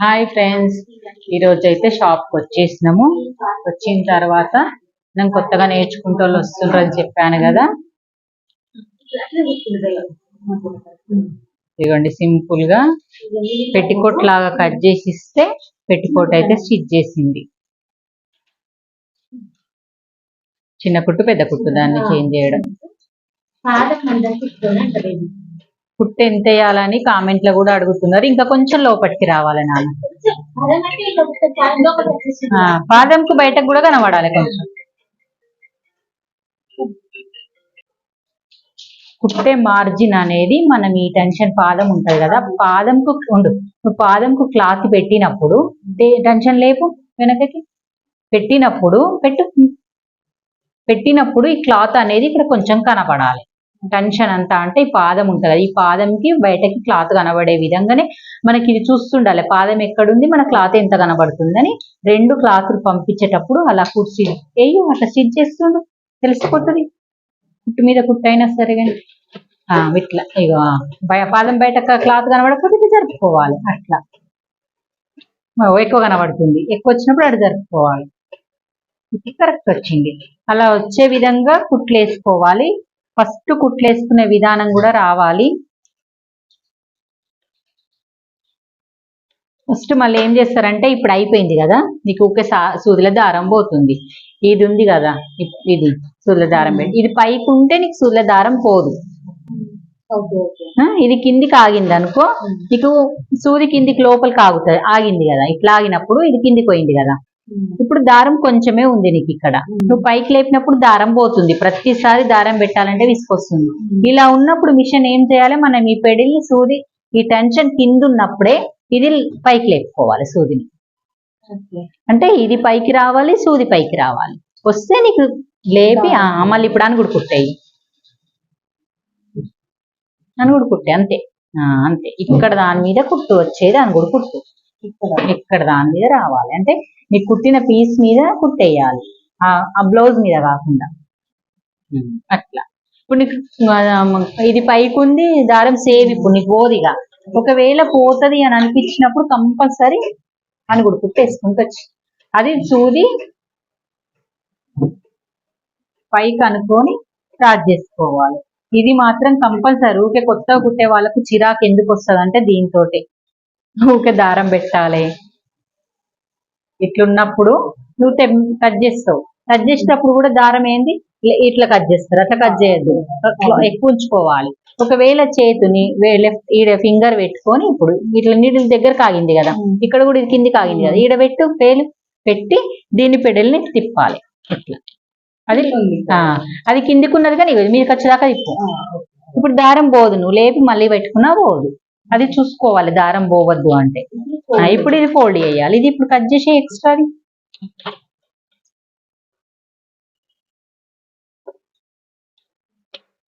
Hi friends ఈరోజు అయితే షాప్కి వచ్చేసినాము వచ్చిన తర్వాత నేను కొత్తగా నేర్చుకుంటూ వాళ్ళు అని చెప్పాను కదా. ఇదిగోండి సింపుల్గా పెట్టికోట్ లాగా కట్ చేసి ఇస్తే పెట్టికోట్ అయితే స్టిచ్ చేసింది. చిన్న కుట్టు పెద్ద కుట్టు దాన్ని చేంజ్ చేయడం. కుట్ట ఎంత వేయాలని కామెంట్లో కూడా అడుగుతున్నారు. ఇంకా కొంచెం లోపలికి రావాలి నాన్న. పాదం పాదంకు బయటకు కూడా కనబడాలి కొంచెం. కుట్టే మార్జిన్ అనేది మనం ఈ టెన్షన్ పాదం ఉంటది కదా పాదంకు ఉండు. నువ్వు పాదంకు క్లాత్ పెట్టినప్పుడు టెన్షన్ లేపు వెనకకి. పెట్టినప్పుడు పెట్టు. పెట్టినప్పుడు ఈ క్లాత్ అనేది ఇక్కడ కొంచెం కనపడాలి. టెన్షన్ అంతా అంటే ఈ పాదం ఉంటుంది. ఈ పాదంకి బయటకి క్లాత్ కనబడే విధంగానే మనకి ఇది చూస్తుండాలి. పాదం ఎక్కడుంది? మన క్లాత్ ఎంత కనబడుతుందని రెండు క్లాతులు పంపించేటప్పుడు అలా కుర్చీ వేయి అట్లా స్టిచ్ చేస్తుండు. తెలిసిపోతుంది. కుట్టు మీద కుట్టు అయినా సరే కానీ ఆ, ఇట్లా. ఇగో బయ- పాదం బయట క్లాత్ కనబడకపోతే ఇది జరుపుకోవాలి. అట్లా. ఎక్కువ కనబడుతుంది. ఎక్కువ వచ్చినప్పుడు అటు జరుపుకోవాలి. కరెక్ట్ వచ్చింది. అలా వచ్చే విధంగా కుట్లు వేసుకోవాలి. ఫస్ట్ కుట్లు వేసుకునే విధానం కూడా రావాలి. ఫస్ట్ మళ్ళీ ఏం చేస్తారంటే ఇప్పుడు అయిపోయింది కదా నీకు ఊకే సా- సూదిల దారం పోతుంది. ఇది ఉంది కదా ఇది సూదిల దారం పెట్టి ఇది పైకి ఉంటే నీకు సూదిల దారం పోదు. ఇది కిందికి ఆగింది అనుకో నీకు సూది కిందికి లోపలికి ఆగుతుంది ఆగింది కదా ఇట్లా ఆగినప్పుడు ఇది కిందికి పోయింది కదా. ఇప్పుడు దారం కొంచెమే ఉంది నీకు ఇక్కడ. నువ్వు పైకి లేపినప్పుడు దారం పోతుంది. ప్రతిసారి దారం పెట్టాలంటే విసుకొస్తుంది. ఇలా ఉన్నప్పుడు మిషన్ ఏం చేయాలి? మనం ఈ పెడిల్ని సూది ఈ టెన్షన్ కింద ఉన్నప్పుడే ఇది పైకి లేపుకోవాలి సూదిని. అంటే ఇది పైకి రావాలి సూది పైకి రావాలి. వస్తే నీకు లేపి మళ్ళీ ఇప్పుడు అనుగుడు కుట్టాయి. అనుగుడు కుట్టే అంతే. ఆ, అంతే. ఇక్కడ దాని మీద కుట్టు వచ్చేది అనుగుడు కుట్టు. ఇక్కడ ఇక్కడ దాని మీద రావాలి. అంటే నీకు కుట్టిన పీస్ మీద కుట్టేయాలి. ఆ ఆ బ్లౌజ్ మీద కాకుండా. ఉమ్, అట్లా. ఇప్పుడు నీకు ఇది పైకి ఉంది దారం సేవ్ ఇప్పుడు నీకు పోదిగా ఒకవేళ పోతది అని అనిపించినప్పుడు కంపల్సరీ అని కూడా కుట్టేసుకుంటూ వచ్చి. అది సూది పైకి అనుకొని స్టార్ట్ చేసుకోవాలి. ఇది మాత్రం కంపల్సరీ ఊకే కొత్తగా కుట్టే వాళ్ళకు చిరాకు ఎందుకు వస్తుంది అంటే దీంతో ఊకే దారం పెట్టాలి. ఇట్లున్నప్పుడు నువ్వు తెం- కట్ చేస్తావు. కట్ చేసేటప్పుడు కూడా దారం ఏంది? ఇట్లా- కట్ చేస్తారు. అట్లా కట్ చేయొద్దు. ఎక్కువ ఉంచుకోవాలి ఒకవేళ చేతిని లెఫ్ట్ ఈడ ఫింగర్ పెట్టుకొని ఇప్పుడు ఇట్లా నీళ్ళ దగ్గర కాగింది కదా. ఇక్కడ కూడా ఇది కింది కాగింది కదా. ఈడ పెట్టు పేలు పెట్టి దీని పెడల్ని తిప్పాలి. ఇట్లా. అది అది కిందికి ఉన్నది కానీ మీదకి వచ్చేదాకా తిప్పు. ఇప్పుడు దారం పోదు నువ్వు. లేపి మళ్ళీ పెట్టుకున్నా పోదు. అది చూసుకోవాలి దారం పోవద్దు అంటే. ఇప్పుడు ఇది ఫోల్డ్ చేయాలి. ఇది ఇప్పుడు కట్ చేసే ఎక్స్ట్రా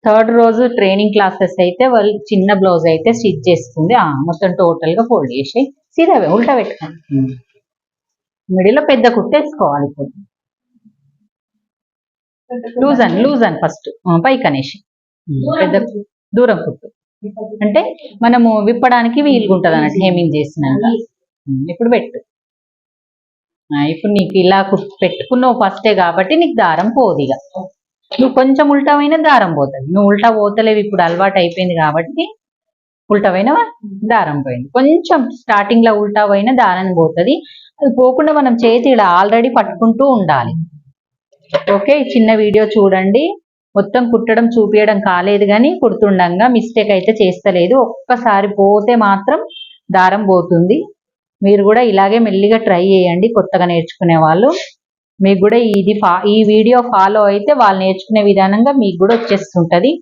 థర్డ్ రోజు ట్రైనింగ్ క్లాసెస్ అయితే వాళ్ళు చిన్న బ్లౌజ్ అయితే స్టిచ్ చేస్తుంది. ఆ, మొత్తం టోటల్గా ఫోల్డ్ చేసి సీదా ఉల్టా పెట్టుకోండి. మిడిల్లో పెద్ద కుట్టేసుకోవాలి ఇప్పుడు. లూజ్ అని లూజ్ అని ఫస్ట్ పైకి అనేసి. పెద్ద దూరం కుట్టు. అంటే మనము విప్పడానికి వీలుగా ఉంటుంది అన్నట్టు హేమింగ్ చేసినాక ఇప్పుడు పెట్టు. ఇప్పుడు నీకు ఇలా పెట్టుకున్నావు ఫస్టే కాబట్టి నీకు దారం పోదు ఇక నువ్వు కొంచెం ఉల్టావైన దారం పోతుంది. నువ్వు ఉల్టా పోతలేవు ఇప్పుడు అలవాటు అయిపోయింది కాబట్టి ఉల్టావైన దారం పోయింది. కొంచెం స్టార్టింగ్లో ఉల్టా పోయిన దారం పోతుంది. అది పోకుండా మనం చేతి ఇలా ఆల్రెడీ పట్టుకుంటూ ఉండాలి. ఓకే చిన్న వీడియో చూడండి. మొత్తం కుట్టడం చూపించడం కాలేదు కానీ కుడుతుండగా మిస్టేక్ అయితే చేస్తలేదు. ఒక్కసారి పోతే మాత్రం దారం పోతుంది. మీరు కూడా ఇలాగే మెల్లిగా ట్రై చేయండి కొత్తగా నేర్చుకునే వాళ్ళు. మీకు కూడా ఇది ఈ వీడియో ఫాలో అయితే వాళ్ళు నేర్చుకునే విధానంగా మీకు కూడా వచ్చేస్తుంటది.